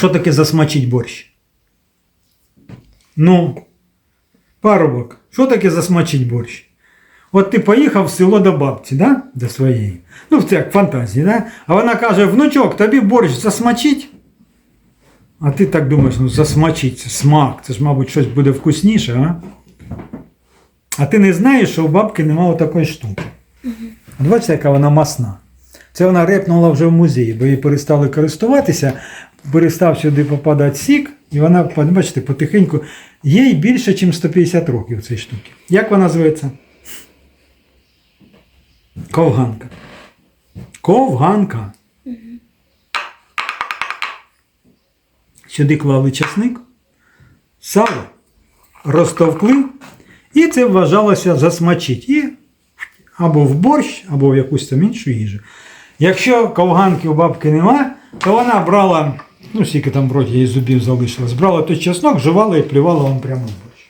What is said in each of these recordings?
що таке засмачить борщ? Ну, парубок, що таке засмачить борщ? От ти поїхав в село до бабці, да? до своєї. Ну, це як фантазії, да? а вона каже: внучок, тобі борщ засмачить? А ти так думаєш, ну засмачить, це смак, це ж, мабуть, щось буде вкусніше, а? А ти не знаєш, що у бабки немає такої штуки. Бачите, яка вона масна. Це вона репнула вже в музеї, бо її перестали користуватися, перестав сюди попадати сік, і вона, бачите, потихеньку, їй більше, ніж 150 років цієї штуки. Як вона називається? Ковганка. Ковганка. Сюди клали часник, сало, розтовкли, і це вважалося засмачить. І або в борщ, або в якусь там іншу їжу. Якщо ковганки у бабки нема, то вона брала, ну скільки там вроді її зубів залишилось, брала той чеснок, жувала і плювала вам прямо в борщ.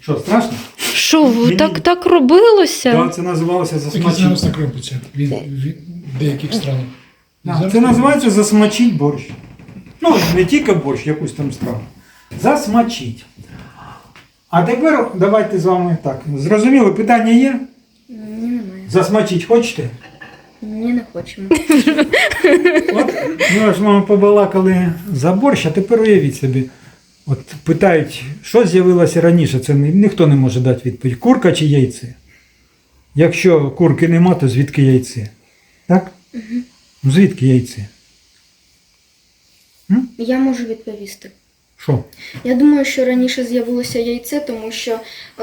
Що, страшно? Що, Мені- так, так робилося? Так, це називалося Так і засмачить. зараз так робиться від, від деяких стран. Да, Зараз це називається засмачить борщ. Ну, не тільки борщ, якусь там страву. Засмачить. А тепер давайте з вами так. Зрозуміло, питання є? Ні, немає. Засмачить хочете? Ні, не хочемо. От ми ж мама побалакали за борщ, а тепер уявіть собі. От питають, що з'явилося раніше, це ні- ніхто не може дати відповідь. Курка чи яйце? Якщо курки нема, то звідки яйце? Так? Ну звідки яйце? Я можу відповісти. Що? Я думаю, що раніше з'явилося яйце, тому що е,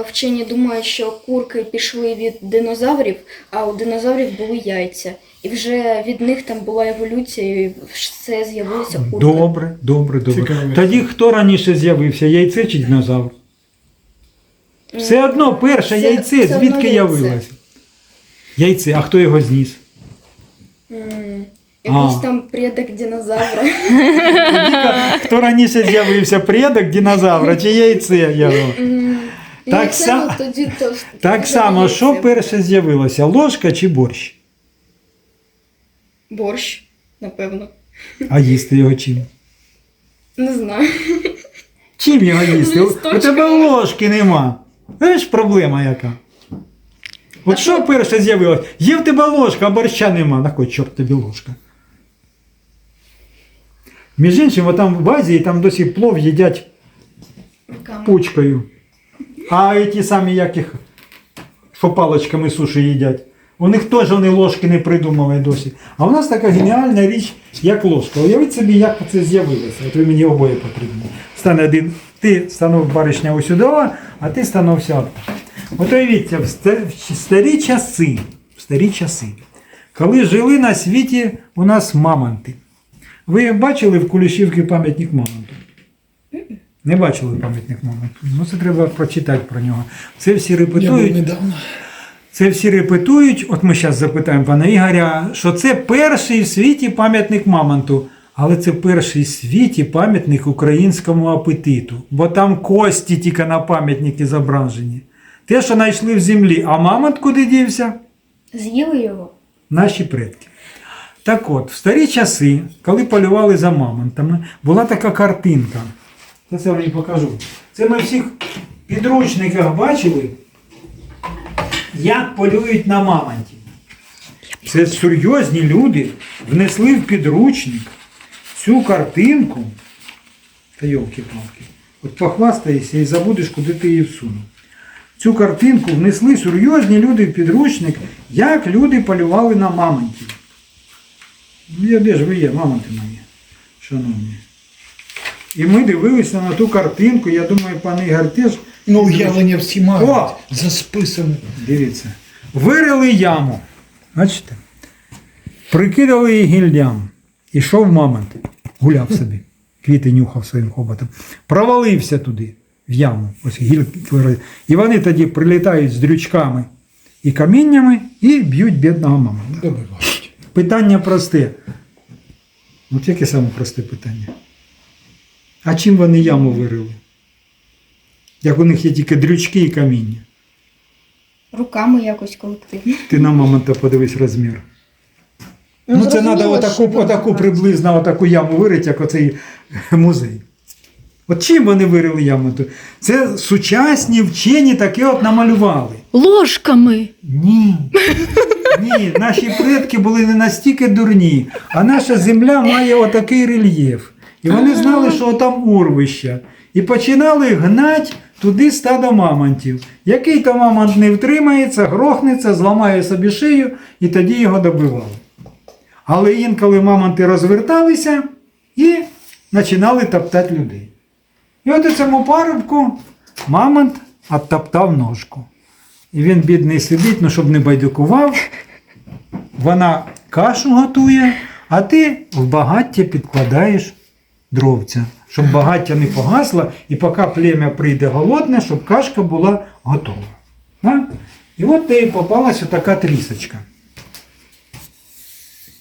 вчені думають, що курки пішли від динозаврів, а у динозаврів були яйця. І вже від них там була еволюція, і все з'явилося курка. Добре, добре, добре. Цікаво. Тоді хто раніше з'явився? Яйце чи динозавр? Все одно перше це- яйце, все одно звідки яйце. явилося? Яйце, а хто його зніс? Якийсь А. там предок динозавра. Хто раніше з'явився? Предок динозавра чи яйце його? Так яйце, са- ну, тоді то- Так само, що перше з'явилося? Ложка чи борщ? Борщ, напевно. А їсти його чим? Не знаю. Чим його їсти? У тебе ложки нема. Знаєш, проблема яка? От що перше з'явилось? Є в тебе ложка, а борща нема. На кой чорт тобі ложка? Між іншим, там в Азії там досі плов їдять пучкою. А ті самі, яких, що паличками суші їдять. У них теж вони ложки не придумали досі. А у нас така геніальна річ, як ложка. Уявіть собі, як це з'явилося. От ви мені обоє потрібні. Стане один, ти станув баришня сюди, а ти становся. От уявіться, в старі часи, в старі часи, коли жили на світі у нас мамонти. Ви бачили в Кулішівці пам'ятник мамонту? Не бачили пам'ятник мамонту. Ну це треба прочитати про нього. Це всі Я був недавно. Це всі репетують. От ми зараз запитаємо пана Ігоря, що це перший в світі пам'ятник мамонту. Але це перший в світі пам'ятник українському апетиту. Бо там кості тільки на пам'ятники зображені. Те, що знайшли в землі, а мамонт куди дівся? З'їли його? Наші предки. Так от, в старі часи, коли полювали за мамонтами, була така картинка. Це я вам покажу. Це ми всіх підручниках бачили, як полюють на мамонтів. Це серйозні люди внесли в підручник цю картинку. Та йолки-палки. От похвастаєшся і забудеш, куди ти її всунув. Цю картинку внесли серйозні люди в підручник, як люди полювали на мамонтів. Ну, я де ж ви є, мамонти мої, шановні. І ми дивилися на ту картинку, я думаю, пан Ігор теж. Ну, уявлення всі мають. О! За списом. Дивіться. Вирили яму. Бачите? Прикидали її гільдям. Ішов мамонт. Гуляв собі. Квіти нюхав своїм хоботом. Провалився туди, в яму. Ось гільки. І вони тоді прилітають з дрючками і каміннями і б'ють бідного мамонта. Питання просте. От яке саме просте питання? А чим вони яму вирили? Як у них є тільки дрючки і каміння. Руками якось колективно. Ти на мамонта подивись розмір. Ну, це треба отаку, отаку приблизно отаку яму вирити, як оцей музей. От чим вони вирили яму? Це сучасні вчені таке от намалювали. Ложками. Ні. Ні, наші предки були не настільки дурні, а наша земля має отакий рельєф. І вони знали, що там урвище. І починали гнати туди стадо мамонтів. Який то мамонт не втримається, грохнеться, зламає собі шию, і тоді його добивали. Але інколи мамонти розверталися і починали топтати людей. І от у цьому парубку мамонт оттоптав ножку. І він, бідний, сидить, ну щоб не байдикував. Вона кашу готує, а ти в багаття підкладаєш дровця, щоб багаття не погасло, і поки плем'я прийде голодне, щоб кашка була готова. Да? І от тобі попалася така трісочка.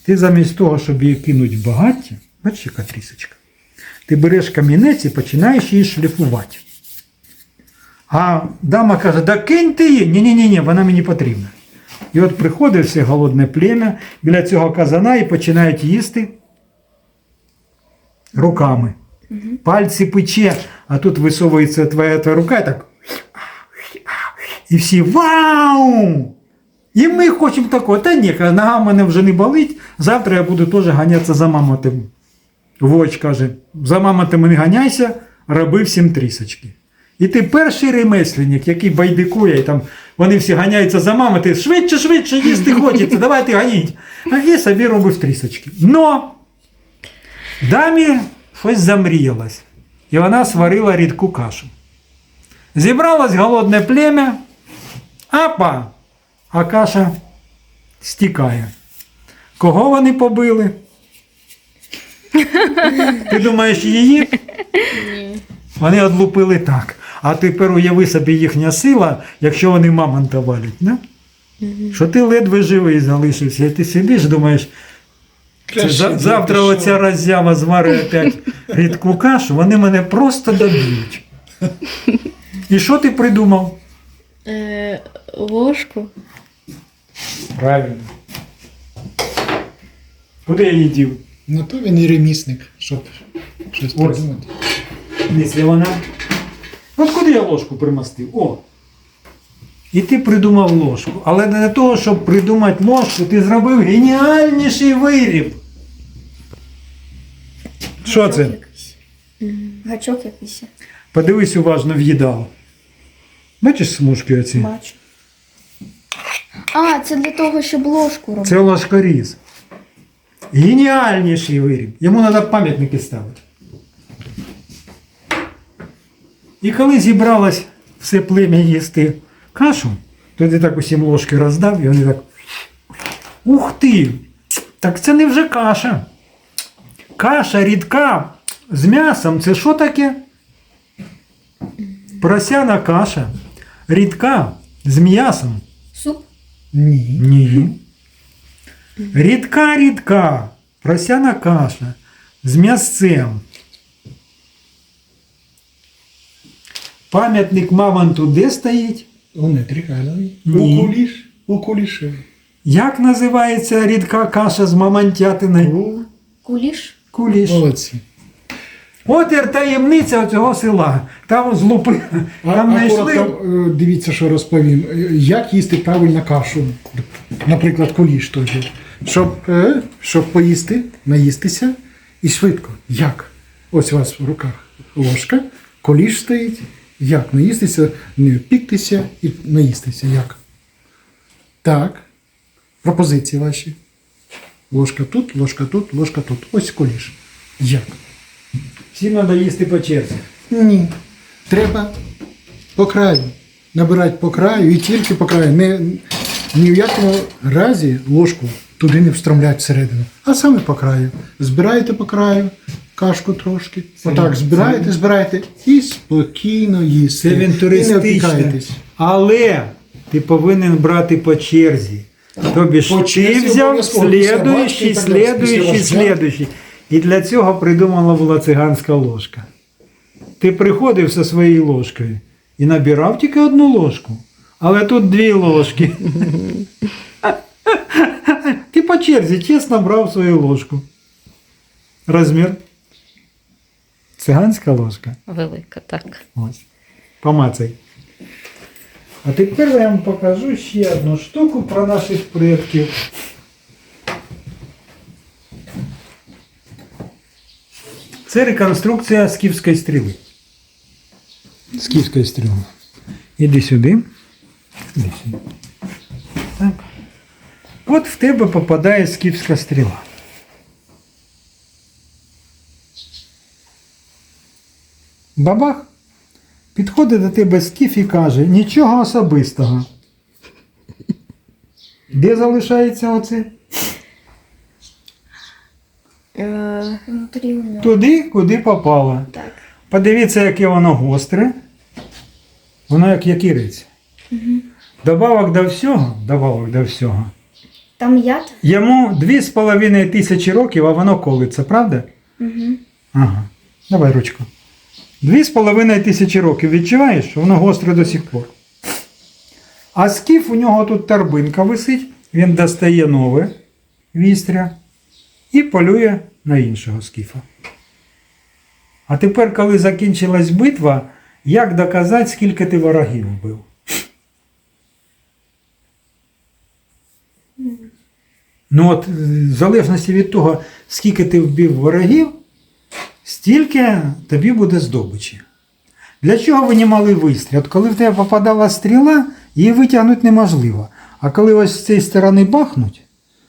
Ти замість того, щоб її кинути в багаття, бачиш, яка трісочка, ти береш камінець і починаєш її шліфувати. А дама каже, да кинь ти її. Ні-ні, ні, вона мені потрібна. І от приходить все голодне плем'я біля цього казана і починають їсти руками. Пальці пече, а тут висовується твоя, твоя рука і так. І всі вау! І ми хочемо такого. Та ні, нога в мене вже не болить. Завтра я буду теж ганятися за мамонтем. Воч каже, за мамонтами не ганяйся, роби всім трісочки. І ти перший ремесленник, який байдикує, і там вони всі ганяються за мамою, ти швидше, швидше їсти хочеться, давайте ганіть. А і собі робив трісочки. Но дамі щось замріялось, і вона сварила рідку кашу. Зібралось голодне плем'я, апа, а каша стікає. Кого вони побили? Ти думаєш її? Вони одлупили так. А тепер уяви собі їхня сила, якщо вони мамонта валять. Не? Що ти ледве живий залишився, і ти сидиш, думаєш, це за- завтра оця роззява зварить опять рідку кашу, вони мене просто доб'ють. І що ти придумав? Е, ложку. Правильно. Куди я її дів? Ну то він і ремісник, щоб щось Ось. придумати. Вона. От куди я ложку примастив? О. І ти придумав ложку. Але для того, щоб придумати ложку, ти зробив геніальніший виріб. Що це? Гачок якийсь. Подивись уважно в їдало. Бачиш смужки оці? Бачу. А, це для того, щоб ложку робити. Це ложкоріз. Геніальніший виріб. Йому треба пам'ятники ставити. І коли зібралось все плем'я їсти кашу, то ти так усім ложки роздав, і вони так. Ух ти! Так це не вже каша. Каша рідка з м'ясом це що таке? Просяна каша. Рідка з м'ясом. Суп. Ні. Ні. Рідка рідка. Просяна каша з м'ясцем. Пам'ятник мамонту де стоїть? У Нетрігайлові. У куліш. У кулішеві. Як називається рідка каша з мамонтятиною? У Куліш. Куліш. молодці. От і таємниця цього села. Там злупи. А, Там знайшли. коротко, е, дивіться, що розповім. Як їсти правильно кашу, наприклад, куліш той же. Щоб, е, щоб поїсти, наїстися і швидко. Як? Ось у вас в руках ложка, куліш стоїть. Як наїстися, не піктися і наїстися. Як? Так. Пропозиції ваші. Ложка тут, ложка тут, ложка тут. Ось куліш. Як? Всім треба їсти по черзі. Ні. Треба по краю. Набирати по краю і тільки по краю. Не, ні в якому разі ложку туди не встромляти всередину, а саме по краю. Збираєте по краю кашку трошки. Отак збираєте, збираєте і спокійно їсти. Це він туристичний. Але ти повинен брати по черзі. Тобі ж ти взяв слідуючий, слідуючий, слідуючий. І для цього придумана була циганська ложка. Ти приходив зі своєю ложкою і набирав тільки одну ложку. Але тут дві ложки. Ти по черзі чесно брав свою ложку. Розмір. Циганська ложка. Велика, так. Ось. Помацай. А тепер я вам покажу ще одну штуку про наших предків. Це реконструкція скіфської стріли. Скіфської стріли. Іди сюди. Іди сюди. Так. От в тебе попадає скіфська стріла. Бабах підходить до тебе скіф і каже, нічого особистого. Де залишається оце? Е. Туди, куди попало. Так. Подивіться, яке воно гостре. Воно як якирець. Добавок до всього, добавок до всього. Там яд? Йому дві з половиною тисячі років, а воно колиться, правда? Угу. Ага. Давай ручку. Дві з половиною тисячі років відчуваєш, що воно гостре до сих пор. А скіф у нього тут торбинка висить, він достає нове вістря і полює на іншого скіфа. А тепер, коли закінчилась битва, як доказати, скільки ти ворогів вбив? Ну от, в залежності від того, скільки ти вбив ворогів, стільки тобі буде здобичі. Для чого винімали вистріл? От коли в тебе попадала стріла, її витягнути неможливо. А коли ось з цієї сторони бахнуть,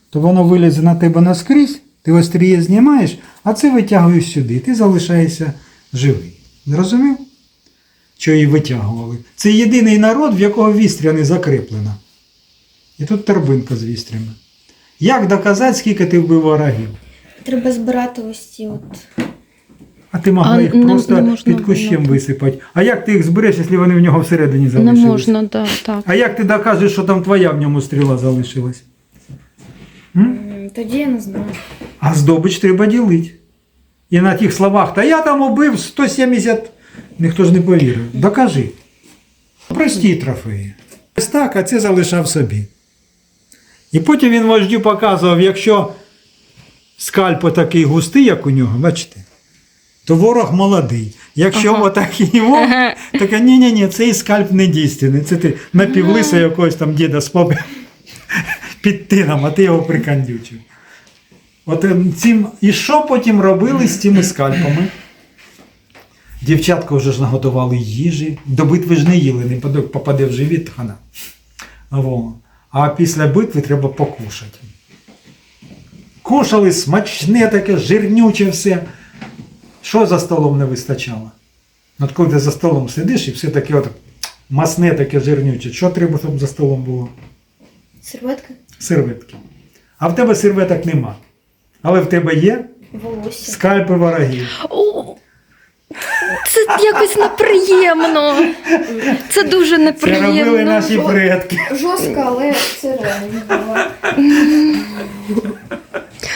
то воно вилізе на тебе наскрізь, ти остріє знімаєш, а це витягуєш сюди, ти залишаєшся живий. Зрозумів? Що її витягували? Це єдиний народ, в якого вістря не закріплена. І тут торбинка з вістрями. Як доказати, скільки ти вбив ворогів? Треба збирати ось ці от. А ти могла А їх не- просто не можна під кущем було. висипати. А як ти їх збереш, якщо вони в нього всередині Не залишились? можна, да, так. А як ти докажеш, що там твоя в ньому стріла залишилась? М, Тоді я не знаю. А здобич треба ділити. І на тих словах, та я там убив 170, ніхто ж не повірив. Докажи. Прості трофеї. Ось так, а це залишав собі. І потім він вождю показував, якщо скальп такий густий, як у нього, бачите, то ворог молодий. Якщо Ага. отакий вовк, так ні-ні, ні, цей скальп не дійсний. Це ти напівлиса якогось там діда з попи під тином, а ти його прикандючив. От е, цим, і що потім робили з цими скальпами? Дівчатка вже ж наготували їжі. До битви ж не їли, не попаде в живіт хана. А після битви треба покушати. Кушали смачне таке, жирнюче все. Що за столом не вистачало? От коли ти за столом сидиш і все таке от масне таке жирнюче, що треба, щоб за столом було? Серветка? Серветки. А в тебе серветок нема. Але в тебе є Волосся. скальпи ворогів. О, Це якось неприємно. Це дуже Це робили неприємно. наші предки. Жорстко, але це реально було.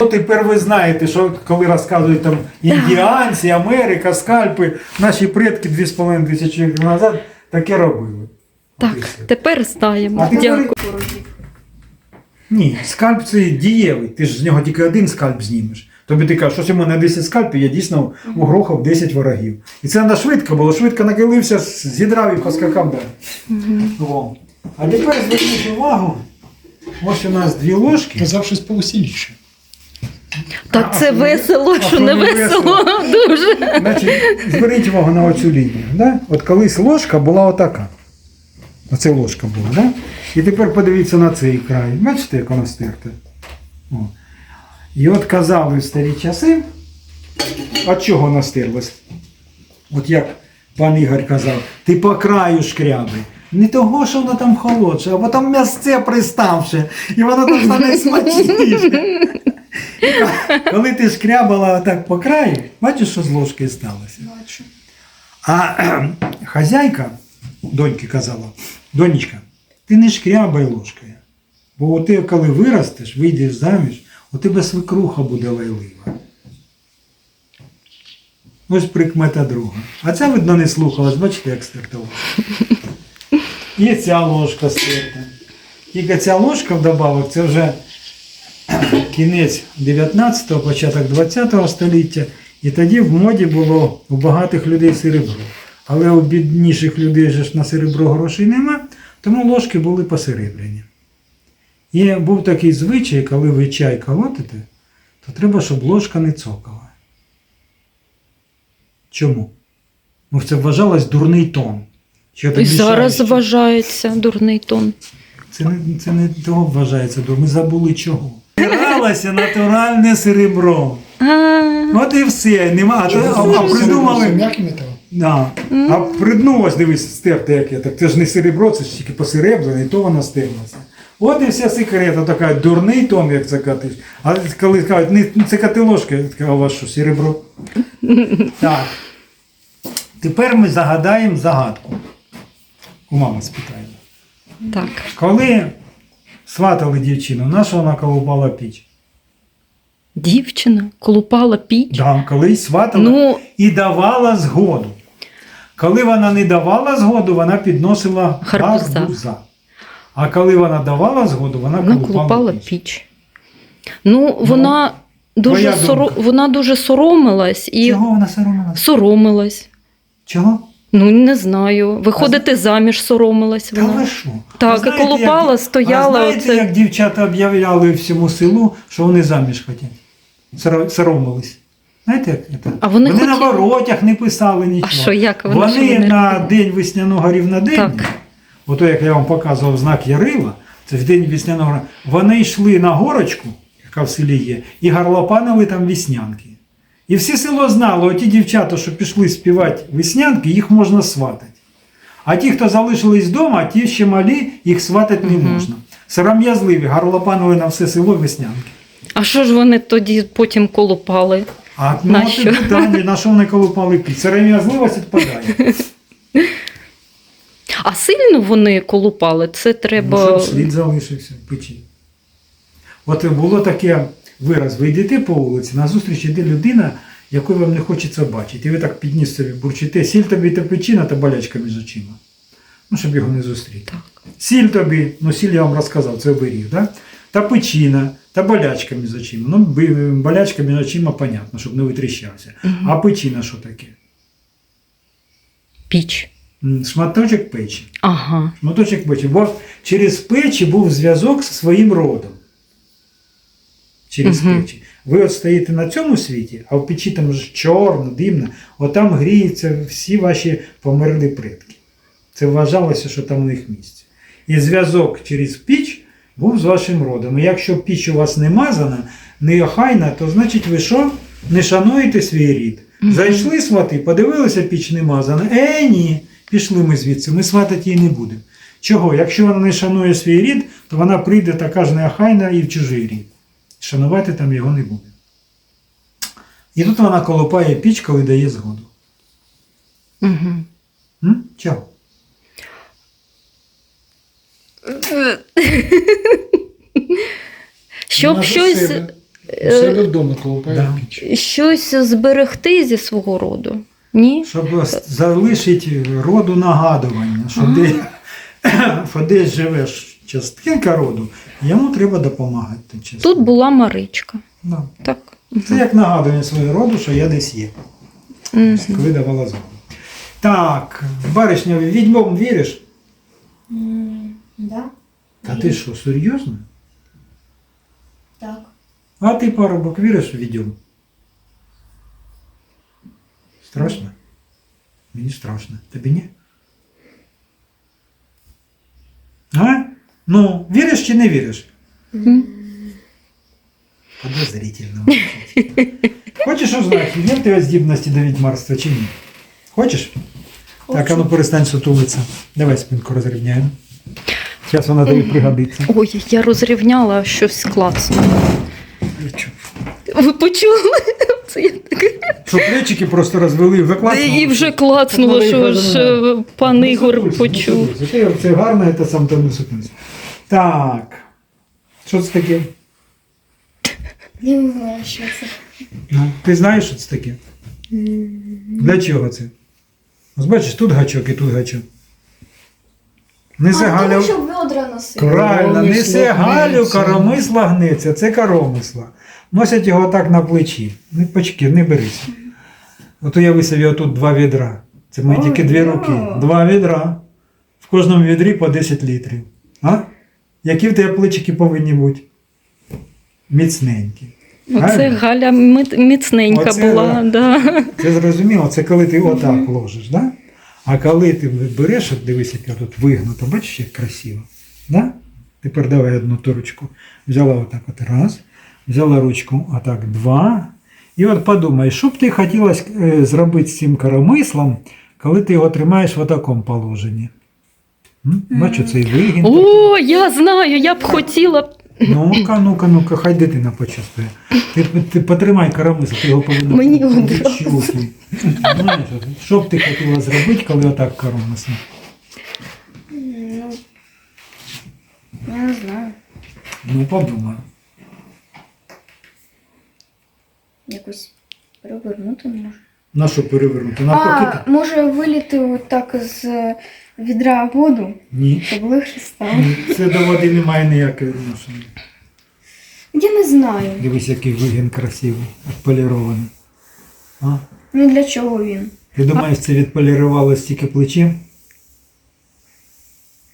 Ну, тепер ви знаєте, що коли розказують там індіанці, Америка, скальпи, наші предки 2,5 тисячі років назад таке робили. Так, тепер знаємо. А тепер-. Ні, скальп це дієвий. Ти ж з нього тільки один скальп знімеш. Тобі ти кажеш, що у мене 10 скальпів, я дійсно угрохав 10 ворогів. І це треба швидко було, швидко нахилився, зідрав і поскакав далі. Во. А тепер зверніть увагу. Ось у нас дві ложки. Казав щось повеселіше. Так А, це що весело, а що не весело. Дуже. Значить, зверніть увагу на оцю лінію. Да? От колись ложка була отака. Оце ложка була, да? І тепер подивіться на цей край. Бачите, як вона стерта? О. І от казали в старі часи, от чого вона стерлась? От як пан Ігор казав, ти по краю шкряби. Не того, що воно там холодше, а бо там м'ясце приставше, і воно там стане смачніше. Коли ти шкрябала так по краю, бачиш, що з ложкою сталося? Бачу. А хазяйка доньки казала, донечка, ти не шкрябай ложкою. Бо ти, коли виростеш, вийдеш заміж, у тебе свекруха буде лайлива. Ось прикмета друга. А ця, видно, не слухалась, бачите, як ложка. І ця ложка стерта. Тільки ця ложка вдобавок, це вже кінець 19-го, початок 20-го століття, і тоді в моді було у багатих людей серебро. Але у бідніших людей же ж на серебро грошей нема, тому ложки були посеребряні. І був такий звичай, коли ви чай колотите, то треба, щоб ложка не цокала. Чому? Ну, це вважалось дурний тон. Що І зараз вважається дурний тон. Це не, це не того вважається. Ми забули чого. Збиралося натуральне серебро. От і все. Нема. А, то- а, а придумали. м'який метал. Да. А придумав, ось дивись, стерте яке. Так це ж не серебро, це ж тільки посеребрене, і то воно стерлося. От і вся секрета така, дурний тон, як це катиш. А коли кажуть, не не це катиложка, я така, а у вас що, серебро? так. Тепер ми загадаємо загадку. У мами спитаємо. так. Коли сватали дівчину, на що вона колупала піч? Дівчина колупала піч. Да, колись сватала Ну, і давала згоду. Коли вона не давала згоду, вона підносила Гарбуза. А коли вона давала згоду, вона вона колупала, колупала піч. піч. Ну, вона дуже, твоя соро... вона дуже соромилась і Чого вона соромилася? соромилась. Чого? Ну, не знаю. Виходити заміж соромилась Та ви що? Так, А знаєте, і колупала, як- стояла, А знаєте, оце- як дівчата об'являли всьому селу, що вони заміж хотять? Соро- Соромились. Знаєте, як це? А вони на хотіли. воротях не писали нічого. А що, як вони? Вони, що на день весняного рівнодення, Так. ото як я вам показував знак Ярила, це ж день весняного вони йшли на горочку, яка в селі є, і гарлопанили там веснянки. І всі село знало, оті дівчата, що пішли співати веснянки, їх можна сватати. А ті, хто залишились вдома, ті ще малі, їх сватати не можна. Сором'язливі, гарлопанили на все село веснянки. А що ж вони тоді потім колупали? А ну, На що? питання, на що вони колупали піч? Сором'язливість відпадає. А сильно вони колупали? Це Ну, треба. щоб слід залишився в печі. От було таке вираз: ви йдете по вулиці, назустріч йде людина, яку вам не хочеться бачити. І ви так підніс собі бурчите, сіль тобі та печіна та болячка між очима. Ну, щоб його не зустріти. Так. Сіль тобі, ну сіль я вам розказав, це оберіг, да? та печіна, та болячка між очима. Ну, болячка між очима, понятно, щоб не витріщався. А печіна що таке? Піч. Шматочок печі. Ага. Шматочок печі. Бо через печі був зв'язок зі своїм родом. Через Мгм. печі. Ви от стоїте на цьому світі, а в печі там ж чорно, димно, отам гріються всі ваші померлі предки. Це вважалося, що там у них місце. І зв'язок через піч був з вашим родом. І якщо піч у вас не мазана, не охайна, то значить ви що? Не шануєте свій рід. Зайшли свати, подивилися, піч не мазана. Е, ні, пішли ми звідси, ми сватати її не будемо. Чого? Якщо вона не шанує свій рід, то вона прийде така ж неохайна і в чужий рід. Шанувати там його не буде. І тут вона колопає піч, коли дає згоду. Угу. М? Чого? Щоб Вона за щось, себе. У себе вдома колупає Да. піч. щось зберегти зі свого роду. Ні? Щоб залишити роду нагадування, що, де, що десь живеш частинка роду, йому треба допомагати. частині. Тут була Маричка. Да. Так. Це як нагадування свого роду, що я десь є, Мгм. коли давала згоду. Так, баришня, відьмом віриш? Да? Та ти що, серйозно? Так. А ти парубок віриш в відьом? Страшно? Мені страшно. Тобі ні? А? Ну, віриш чи не віриш? Подозрительно. Хочеш узнати, є в тебе здібності до відьмарства чи ні? Хочеш? Так, а ну перестань сутулитися. Давай спинку розрівняємо. Зараз вона тобі пригодиться. Ой, я розрівняла щось класно. Ви почули? Це я так... Що плечики просто розвели, закласили. І вже клацнуло, що ж е, пан Ігор почув. Це, це гарно, це сам там не сутнеться. Так. Що це таке? Не знаю, що це. Ну, ти знаєш, що це таке? Для чого це? Ось бачиш, тут гачок і тут гачок. Несе а, тому, щоб ведра носити. Правильно, Коромисло несе Галю, гнеться. коромисла гнеться. Це коромисла. Носять його так на плечі. Не почки, не берися. От уяви собі отут два відра. Це мої Ой, тільки дві да. руки. Два відра. В кожному відрі по 10 літрів. А? Які в тебе плечики повинні бути? Міцненькі. Оце Правильно? Галя міцненька Оце, була. Да. Це зрозуміло, це коли ти отак ложиш, да? а коли ти береш, от дивись, як я тут вигнуто, бачиш, як красиво. Да? Тепер давай одну ту ручку. Взяла отак от раз, взяла ручку отак два. І от подумай, що б ти хотіла е, зробити з цим коромислом, коли ти його тримаєш в такому положенні. Бачу, цей вигін. О, я знаю, я б хотіла. Ну-ка, ну-ка, ну-ка, хай дитина почувствує. Ти, ти потримай карамису, ти його повинна Мені. Знаєш, Що б ти хотіла зробити, коли отак карамису? Ну, я не знаю. Ну, подумай. Якось перевернути може. На що перевернути? Навпаки? А, може виліти отак з відра воду, Ні. щоб легше стало. Це до води немає ніякого відношення. Я не знаю. Дивись, який вигін красивий, відполірований. А? Ну для чого він? Ти думаєш, це відполірувало стільки плечем?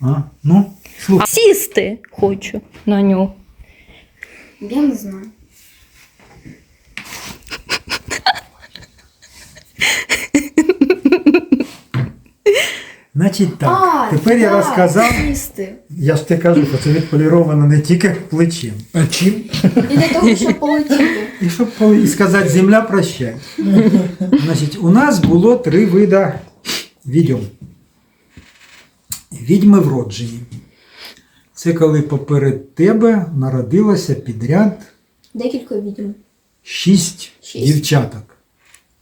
А? Ну, слухай. Сісти хочу на нього. Я не знаю. Значить так, а, тепер я так, розказав, Сісти. я ж тебе кажу, що це відполіровано не тільки плечем. А чим? І для того, щоб полетіти. І щоб коли- і сказати земля прощай. Значить, у нас було три види відьом. Відьми вроджені. Це коли поперед тебе народилося підряд Декілька відьм. шість, Шість. дівчаток.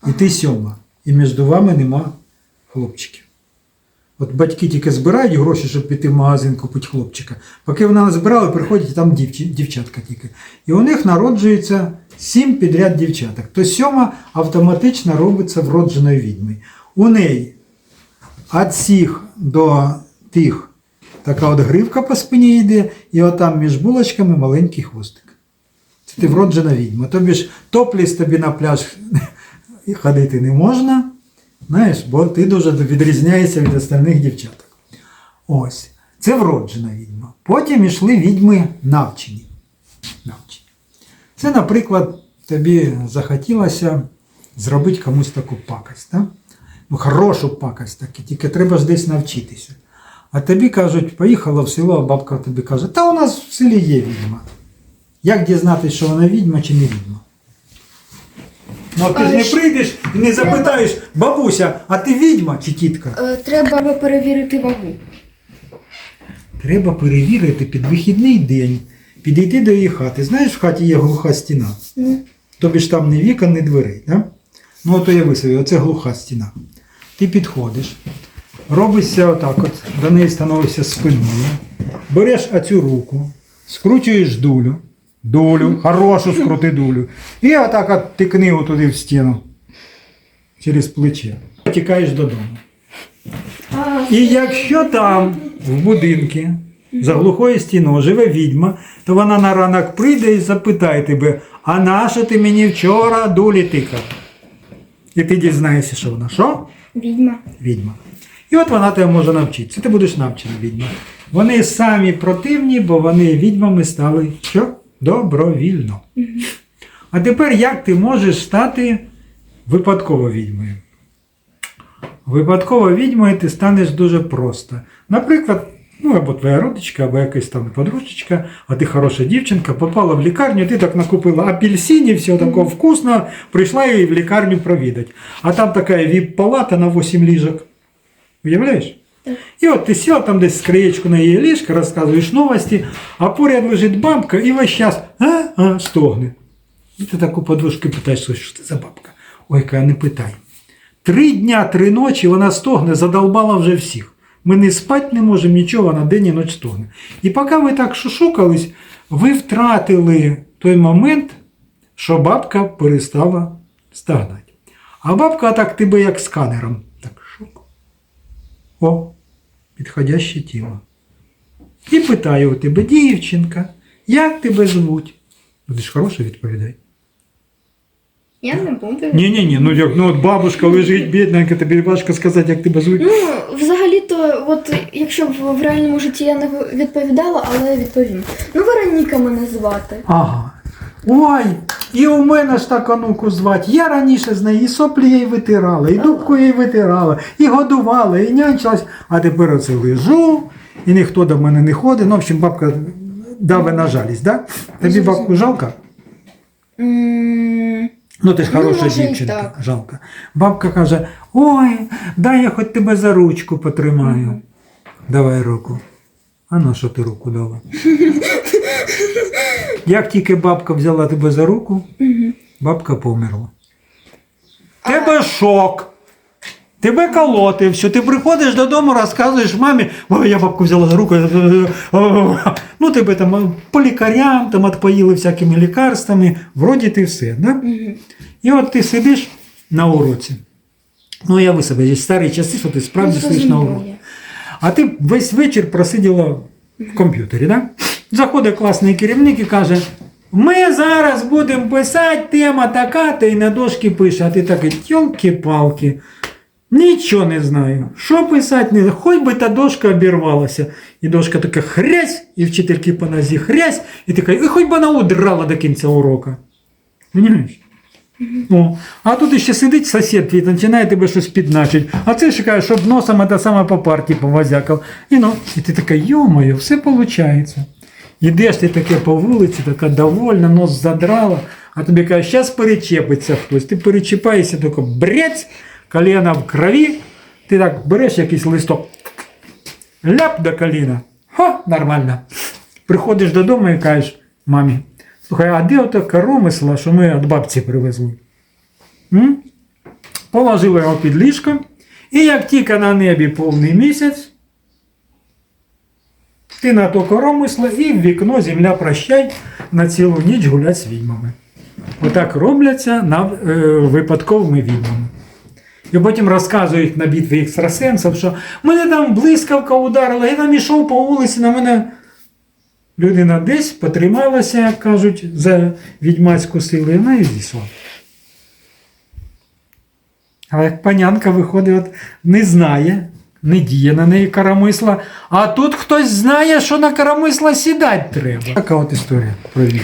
І ти сьома. І між вами нема хлопчиків. От батьки тільки збирають гроші, щоб піти в магазин купити хлопчика. Поки вона не збирала, приходять там дівчі, дівчатка тільки. І у них народжується сім підряд дівчаток. То сьома автоматично робиться вродженою відьмою. У неї від всіх до тих така от гривка по спині йде, і отам між булочками маленький хвостик. Це ти вроджена відьма. Тобі ж топліс тобі на пляж ходити не можна, знаєш, бо ти дуже відрізняєшся від остальних дівчаток. Ось. Це вроджена відьма. Потім йшли відьми навчені. навчені. Це, наприклад, тобі захотілося зробити комусь таку пакость. Да? Ну, хорошу пакость таки, тільки треба ж десь навчитися. А тобі кажуть, поїхала в село, а бабка тобі каже, та у нас в селі є відьма. Як дізнатися, що вона відьма чи не відьма? Ну, а ти ж не прийдеш і не запитаєш, бабуся, а ти відьма чи тітка? Е, Треба перевірити вагу. Треба перевірити під вихідний день, підійти до її хати. Знаєш, в хаті є глуха стіна. Тобі ж там не вікон, не дверей. Да? Ну, от уяви собі, оце глуха стіна. Ти підходиш, робишся отак, от, до неї становишся спиною, береш оцю руку, скручуєш дулю, дулю, хорошу скрути дулю, і отак от тикни отуди в стіну через плече. Тікаєш додому. І якщо там, в будинку, за глухою стіною живе відьма, то вона на ранок прийде і запитає тебе, а нащо ти мені вчора дулі тикав? І ти дізнаєшся, що вона що? відьма. Відьма. І от вона тебе може навчитися. Ти будеш навчена відьма. Вони самі противні, бо вони відьмами стали що? Добровільно. А тепер як ти можеш стати випадково відьмою? Випадково відьмою ти станеш дуже просто. Наприклад, ну або твоя родичка, або якась там подружечка, а ти хороша дівчинка, попала в лікарню, ти так накупила апельсинів, все такого вкусно, прийшла її в лікарню провідати. А там така віп-палата на 8 ліжок. Уявляєш? І от ти сіла там десь скриєчку на її ліжко, розказуєш новості, а поряд лежить бабка і весь час а, а, стогне. І ти таку подружки питаєш, що це за бабка? Ой, яка не питай. Три дня, три ночі вона стогне, задолбала вже всіх. Ми не спати не можемо, нічого, вона день і ніч стогне. І поки ви так шушукались, ви втратили той момент, що бабка перестала стогнати. А бабка так тебе як сканером. Так шук. О, підходяще тіло. і питає у тебе, дівчинка, як тебе звуть? Ну, Ти ж хороше відповідай. Я не буду. Ні, ні, ні, ну як ну от бабушка лежить, бідненька, тобі важко сказати, як тебе звуть. Ну, взагалі-то, от якщо б в реальному житті я не відповідала, але я відповім. Ну, Вероніка мене звати. Ага. Ой, і у мене ж так онуку звати. Я раніше з неї і соплі їй витирала, і дубку їй витирала, і годувала, і нянчилась, а тепер оце лежу, і ніхто до мене не ходить. Ну, в общем, бабка дави на жалість, да? Тобі бабку жалко? М, Ну, ти ж Ну, хороша може, і дівчинка, так. жалко. Бабка каже: ой, дай я хоч тебе за ручку потримаю. Давай руку. А на що ти руку дала? Як тільки бабка взяла тебе за руку, бабка померла. Тебе шок. Тебе колоти, все. Ти приходиш додому, розказуєш мамі, ой, я бабку взяла за руку. Ну, тебе там по лікарям там отпоїли всякими лікарствами, вроді ти все. Да? І от ти сидиш на уроці. Ну, я ви себе зі старі часи, що ти справді Ну, сидиш на уроці. А ти весь вечір просиділа в комп'ютері, да? Заходить класний керівник і каже: ми зараз будемо писати, тема така, та й на дошки пише, а ти такий, тьолки-палки. Нічого не знаю. Що писати, не знаю. Хоч би та дошка обірвалася. І дошка така хрясь, і вчительки по нозі хрясь, і така, і хоч би вона удрала до кінця урока. Понимаєш? О, а тут ще сидить сусід твій, починає тебе щось підначить. А це ж каже, щоб носом те саме по партії повозякав. І ну, і ти така, йо-моє, все виходить. Ідеш ти таке по вулиці, така довольна, нос задрала, а тобі каже, зараз перечепиться хтось. Ти перечіпаєшся, тако брец, коліна в крові, ти так береш якийсь листок, ляп до коліна. Ха, нормально. Приходиш додому і кажеш мамі, слухай, а де ото коромисла, що ми від бабці привезли? М? Положила його під ліжко, і як тільки на небі повний місяць, ти на то коромисло і в вікно земля прощай на цілу ніч гулять з відьмами. Отак робляться на, е, випадковими відьмами. І потім розказують на битві екстрасенсів, що мене там блискавка ударила, я там ішов по вулиці, на мене людина десь потрималася, як кажуть, за відьмацьку силу, і вона і зійшла. Але як панянка виходить, от, не знає, не діє на неї карамисла, а тут хтось знає, що на карамисла сідати треба. Така от історія про відьму.